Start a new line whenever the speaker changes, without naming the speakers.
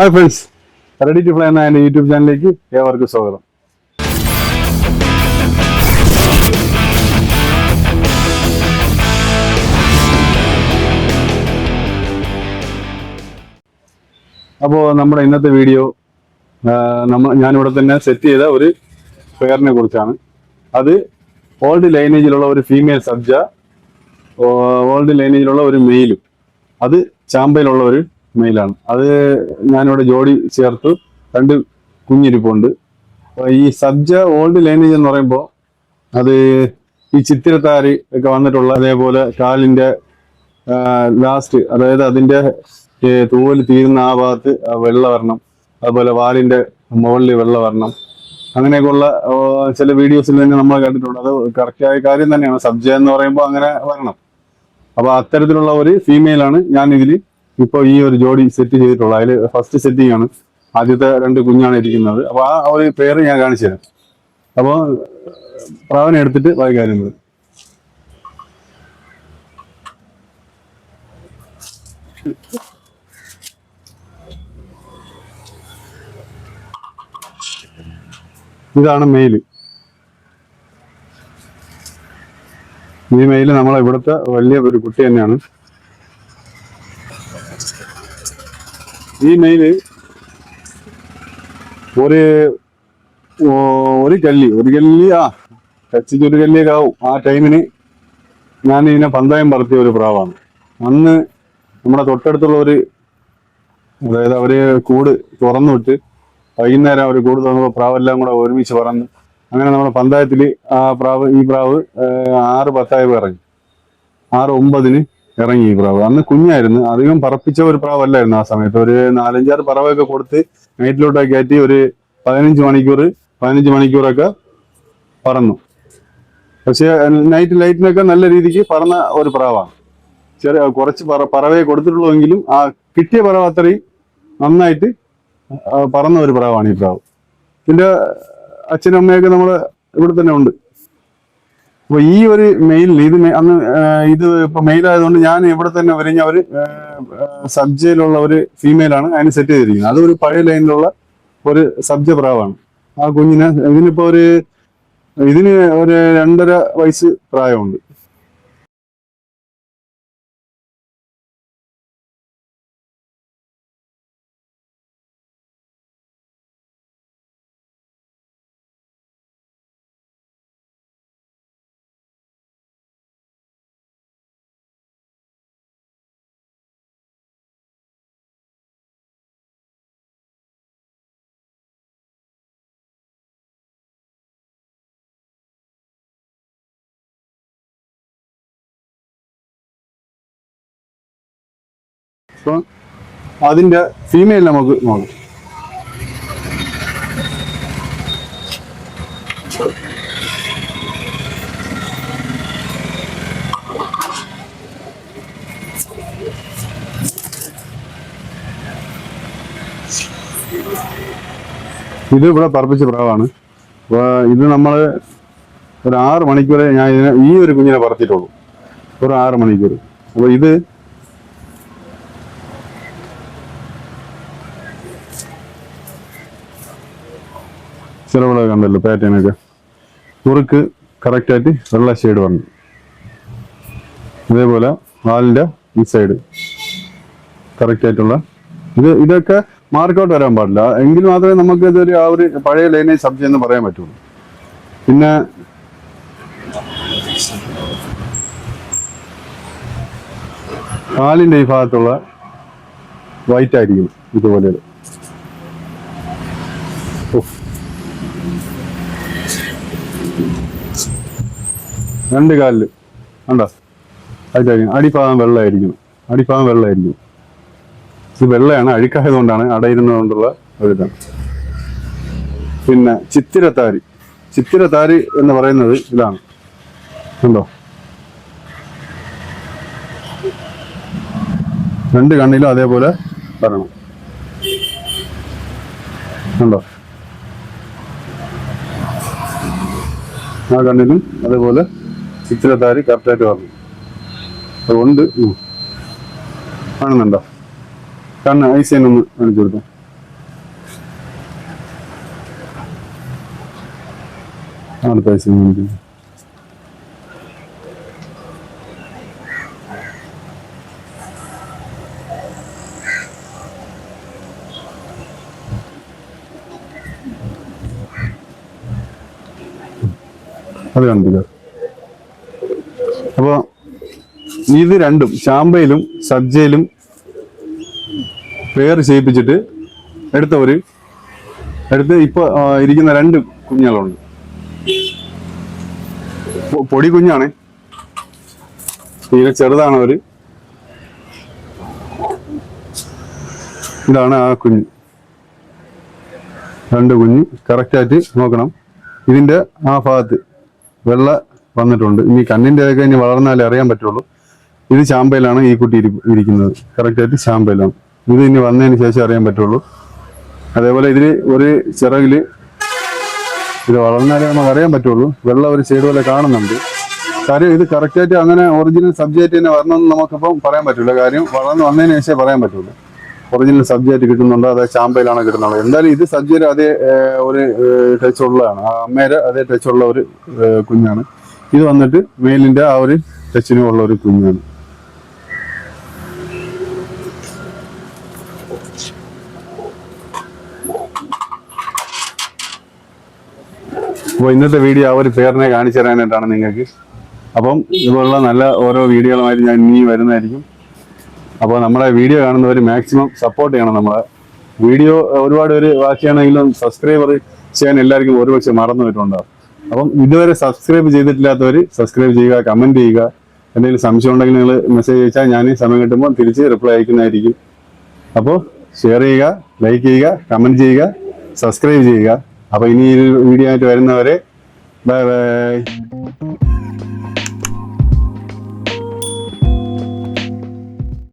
Hi friends ready to fly എന്ന എന്റെ YouTube ചാനലിലേക്ക് ഏവർക്കും സ്വാഗതം. അപ്പോൾ നമ്മുടെ ഇന്നത്തെ വീഡിയോ നമ്മൾ ഞാനിവിടെ തന്നെ സെറ്റ് ചെയ്ത ഒരു ഫെയറിനെ കുറിച്ചാണ്. അത് ഓൾഡ് ലൈനേജിലുള്ള ഒരു ഫീമെയിൽ സബ്ജ ഓൾഡ് ലൈനേജിലുള്ള ഒരു മെയിലും അത് ചാമ്പയിലുള്ള ഒരു മെയിലാണ്. അത് ഞാനിവിടെ ജോഡി ചേർത്ത്. രണ്ട് കുഞ്ഞിരിപ്പുണ്ട്. ഈ സബ്ജ ഓൾഡ് ലൈനേജ് എന്ന് പറയുമ്പോൾ അത് ഈ ചിത്തിരത്താരി ഒക്കെ വന്നിട്ടുള്ള അതേപോലെ കാലിന്റെ ലാസ്റ്റ് അതായത് അതിന്റെ തൂവൽ തീരുന്ന ആ ഭാഗത്ത് വരണം അതുപോലെ വാലിന്റെ മുകളിൽ വെള്ള വരണം അങ്ങനെയൊക്കെയുള്ള ചില വീഡിയോസിൽ തന്നെ നമ്മൾ കണ്ടിട്ടുണ്ട്. അത് കറക്റ്റായ കാര്യം തന്നെയാണ്. സബ്ജ എന്ന് പറയുമ്പോൾ അങ്ങനെ വരണം. അപ്പോൾ അത്തരത്തിലുള്ള ഒരു ഫീമെയിലാണ് ഞാൻ ഇതിൽ ഇപ്പൊ ഈ ഒരു ജോഡി സെറ്റ് ചെയ്തിട്ടുള്ളത് അതിൽ ഫസ്റ്റ് സെറ്റിംഗ് ആണ്. ആദ്യത്തെ രണ്ട് കുഞ്ഞാണ് ഇരിക്കുന്നത്. അപ്പൊ ആ ഒരു പേര് ഞാൻ കാണിച്ചു തരാം. അപ്പൊ പ്രാവനെ എടുത്തിട്ട് ബാക്കി കാര്യങ്ങൾ ഇതാണ് മെയിൽ ഈ മെയിൽ നമ്മളെ ഇവിടുത്തെ വലിയ ഒരു കുട്ടി തന്നെയാണ്. ഈ മെയിൽ ഒരു ഒരു കല്ലി ഒരു കല്ലി ആ ടച്ചിക്ക് ഒരു കല്ലിയൊക്കെ ആവും. ആ ടൈമിന് ഞാൻ ഇതിനെ പന്തയം പറത്തിയ ഒരു പ്രാവാണ്. അന്ന് നമ്മുടെ തൊട്ടടുത്തുള്ള ഒരു അതായത് അവർ കൂട് തുറന്നു വിട്ട് വൈകുന്നേരം അവർ കൂട് തുറന്നപ്പോൾ പ്രാവെല്ലാം കൂടെ ഒരുമിച്ച് പറന്ന് അങ്ങനെ നമ്മുടെ പഞ്ചായത്തിൽ ആ പ്രാവ് ഈ പ്രാവ് ആറ് പത്തായപ്പോൾ ഇറങ്ങി. ആറ് ഒമ്പതിന് ഇറങ്ങി ഈ പ്രാവ്. അന്ന് കുഞ്ഞായിരുന്നു. അധികം പറപ്പിച്ച ഒരു പ്രാവല്ലായിരുന്നു ആ സമയത്ത്. ഒരു നാലഞ്ചാറ് പറവൊക്കെ കൊടുത്ത് നൈറ്റിലോട്ടൊക്കെ കയറ്റി ഒരു പതിനഞ്ച് മണിക്കൂർ പതിനഞ്ച് മണിക്കൂറൊക്കെ പറന്നു. പക്ഷെ നൈറ്റ് ലൈറ്റിനൊക്കെ നല്ല രീതിക്ക് പറന്ന ഒരു പ്രാവാണ്. ചെറിയ കുറച്ച് പറ പറവയെ കൊടുത്തിട്ടുള്ളൂവെങ്കിലും ആ കിട്ടിയ പറവ അത്രയും നന്നായിട്ട് പറന്ന ഒരു പ്രാവാണ് ഈ പ്രാവ്. പിന്നെ അച്ഛനും അമ്മയൊക്കെ നമ്മൾ ഇവിടെ തന്നെ ഉണ്ട്. അപ്പൊ ഈ ഒരു മെയിലിൽ ഇത് അന്ന് ഇത് ഇപ്പൊ മെയിൽ ആയതുകൊണ്ട് ഞാൻ ഇവിടെ തന്നെ വരിഞ്ഞ ഒരു സബ്ജയിലുള്ള ഒരു ഫീമെയിലാണ് അതിന് സെറ്റ് ചെയ്തിരിക്കുന്നത്. അതൊരു പഴയ ലൈനിലുള്ള ഒരു സബ്ജ പ്രാവാണ് ആ കുഞ്ഞിനെ ഇതിനിപ്പോ ഒരു ഇതിന് ഒരു രണ്ടര വയസ്സ് പ്രായമുണ്ട്. അപ്പൊ അതിന്റെ ഫീമെയിൽ നമുക്ക് നോക്കാം. ഇത് ഇവിടെ പറപ്പിച്ച പ്രാവാണ്. അപ്പോൾ ഇത് നമ്മൾ ഒരു ആറ് മണിക്കൂറെ ഞാൻ ഇതിനെ ഈ ഒരു കുഞ്ഞിനെ പറത്തിയിട്ടുള്ളൂ. ഒരു ആറ് മണിക്കൂർ അപ്പോൾ ഇത് ചിലവിടെ കണ്ടല്ലോ പാറ്റേണൊക്കെ മുറുക്ക് കറക്റ്റായിട്ട് വെള്ള ഷെയ്ഡ് വന്നു. അതേപോലെ വാലിന്റെ ഈ സൈഡ് കറക്റ്റായിട്ടുള്ള ഇത് ഇതൊക്കെ മാർക്കൗട്ട് വരാൻ പാടില്ല. എങ്കിൽ മാത്രമേ നമുക്ക് ഇതൊരു ആ ഒരു പഴയ ലൈനെ സബ്ജി എന്ന് പറയാൻ പറ്റുള്ളൂ. പിന്നെ കാലിന്റെ ഈ ഭാഗത്തുള്ള വൈറ്റ് ആയിരിക്കും ഇതുപോലെ രണ്ട് കാലിൽ. കണ്ടോ? അതായിരിക്കും അടിഭാഗം വെള്ളമായിരിക്കും. അടിഭാഗം വെള്ളമായിരിക്കും. ഇത് വെള്ളയാണ് അടയിരുന്നതുകൊണ്ടുള്ള കൊണ്ടുള്ള ഒരിതാണ് പിന്നെ ചിത്തിരത്താരി. ചിത്തിരത്താരി എന്ന് പറയുന്നത് ഇതാണ്. കണ്ടോ? രണ്ട് കണ്ണിലും അതേപോലെ വരണം. കണ്ടോ? ആ കണ്ണിലും അതേപോലെ ചിത്രധാരി കറക്റ്റായിട്ട് പറഞ്ഞു. അതുകൊണ്ട് കാണുന്നുണ്ടോ? കണ്ണ് ഐസൈനൊന്ന് കാണിച്ചു കൊടുത്തു. അടുത്ത ഐസൈൻ കാണിക്കുന്നു അത് കണ്ടില്ല. അപ്പൊ ഇത് രണ്ടും ചാമ്പയിലും സജ്ജയിലും പേർ ചെയ്യിപ്പിച്ചിട്ട് എടുത്ത ഒരു എടുത്ത് ഇപ്പൊ ഇരിക്കുന്ന രണ്ട് കുഞ്ഞുങ്ങളുണ്ട്. പൊടി കുഞ്ഞാണ്. തീരെ ചെറുതാണ് അവർ. ഇതാണ് ആ കുഞ്ഞ്. രണ്ട് കുഞ്ഞ് കറക്റ്റായിട്ട് നോക്കണം. ഇതിന്റെ ആ ഭാഗത്ത് വെള്ള വന്നിട്ടുണ്ട്. ഇനി കണ്ണിന്റെ ഒക്കെ ഇനി വളർന്നാലേ അറിയാൻ പറ്റുള്ളൂ. ഇത് ചാമ്പയിലാണ് ഈ കുട്ടി ഇരി- ഇരിക്കുന്നത്. കറക്റ്റായിട്ട് ചാമ്പയിലാണ്. ഇത് ഇനി വന്നതിന് ശേഷം അറിയാൻ പറ്റുള്ളൂ. അതേപോലെ ഇതിൽ ഒരു ചിറകിൽ ഇത് വളർന്നാലേ നമുക്ക് അറിയാൻ പറ്റുള്ളൂ. വെള്ളം ഒരു സൈഡ് പോലെ കാണുന്നുണ്ട്. കാര്യം ഇത് കറക്റ്റായിട്ട് അങ്ങനെ ഒറിജിനൽ സബ്ജക്റ്റ് തന്നെ വരണമെന്ന് നമുക്കിപ്പം പറയാൻ പറ്റില്ല. കാര്യം വളർന്ന് വന്നതിന് ശേഷമേ പറയാൻ പറ്റുള്ളൂ. ഒറിജിനൽ സബ്ജക്റ്റ് കിട്ടുന്നുണ്ടോ? അതേ ചാമ്പയിലാണോ കിട്ടുന്നുള്ളൂ എന്തായാലും ഇത് സബ്ജക്റ്റ് അതേ ഒരു ടച്ച് ഉള്ളതാണ്. ആ അമ്മയുടെ അതേ ടച്ച് ഉള്ള ഒരു കുഞ്ഞാണ്. ഇത് വന്നിട്ട് മെയിലിന്റെ ആ ഒരു ടച്ചിനും ഉള്ള ഒരു കുഞ്ഞാണ്. അപ്പോൾ ഇന്നത്തെ വീഡിയോ ആ ഒരു പേരിനെ കാണിച്ചു തരാനായിട്ടാണ് നിങ്ങൾക്ക്. അപ്പം ഇതുപോലുള്ള നല്ല ഓരോ വീഡിയോകളുമായിട്ട് ഞാൻ ഇനിയും വരുന്നതായിരിക്കും. അപ്പോൾ നമ്മുടെ വീഡിയോ കാണുന്നവർ മാക്സിമം സപ്പോർട്ട് ചെയ്യണം നമ്മളെ. വീഡിയോ ഒരുപാട് പേര് ബാക്കിയാണെങ്കിലും സബ്സ്ക്രൈബർ ചെയ്യാൻ എല്ലാവർക്കും ഒരുപക്ഷെ മറന്നു പോയിട്ടുണ്ടാവും. അപ്പം ഇതുവരെ സബ്സ്ക്രൈബ് ചെയ്തിട്ടില്ലാത്തവർ സബ്സ്ക്രൈബ് ചെയ്യുക കമന്റ് ചെയ്യുക. എന്തെങ്കിലും സംശയം ഉണ്ടെങ്കിൽ നിങ്ങൾ മെസ്സേജ് അയച്ചാൽ ഞാൻ സമയം കിട്ടുമ്പോൾ തിരിച്ച് റിപ്ലൈ അയക്കുന്നതായിരിക്കും. അപ്പോൾ ഷെയർ ചെയ്യുക ലൈക്ക് ചെയ്യുക കമന്റ് ചെയ്യുക സബ്സ്ക്രൈബ് ചെയ്യുക. അപ്പോൾ ഇനി ഈ വീഡിയോ ആയിട്ട് വരുന്നവരെ ബൈ ബൈ